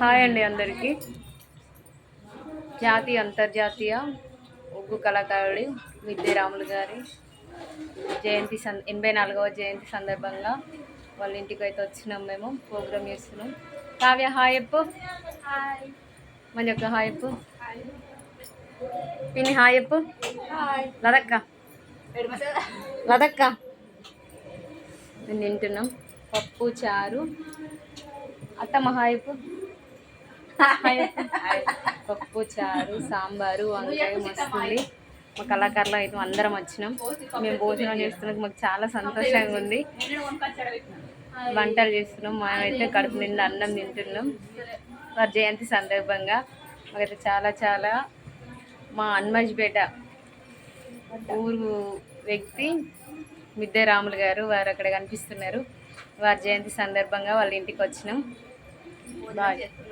Hi అండి అందరికీ. జాతీయ అంతర్జాతీయ ఉగ్గు కళాకారుడు విద్యారాములు గారి జయంతి సం ఎనభై నాలుగవ జయంతి సందర్భంగా వాళ్ళ ఇంటికి అయితే వచ్చినాం మేము ప్రోగ్రామ్ చేస్తున్నాం. కావ్య హాయ్ చెప్పు. మన యొక్క హాయ్ చెప్పు. పిన్ని హాయ్ చెప్పు. లదక్క. లదక్క. మేము తింటున్నాం. పప్పు చారు. హాయ్ చెప్పు. పప్పు చారు సాంబారు వంకాయ మస్తుంది. మా కళాకారులు అయితే అందరం వచ్చినాం. మేము భోజనం చేస్తున్నాం మాకు చాలా సంతోషంగా ఉంది. వంటలు చేస్తున్నాం. మేమైతే కడుపు నిండా అన్నం తింటున్నాం. వారి జయంతి సందర్భంగా మాకైతే చాలా చాలా మా అన్మజ్పేట ఊరు వ్యక్తి మిద్దె రాములు గారు వారు అక్కడ కనిపిస్తున్నారు. వారి జయంతి సందర్భంగా వాళ్ళ ఇంటికి వచ్చినాం. బాయ్.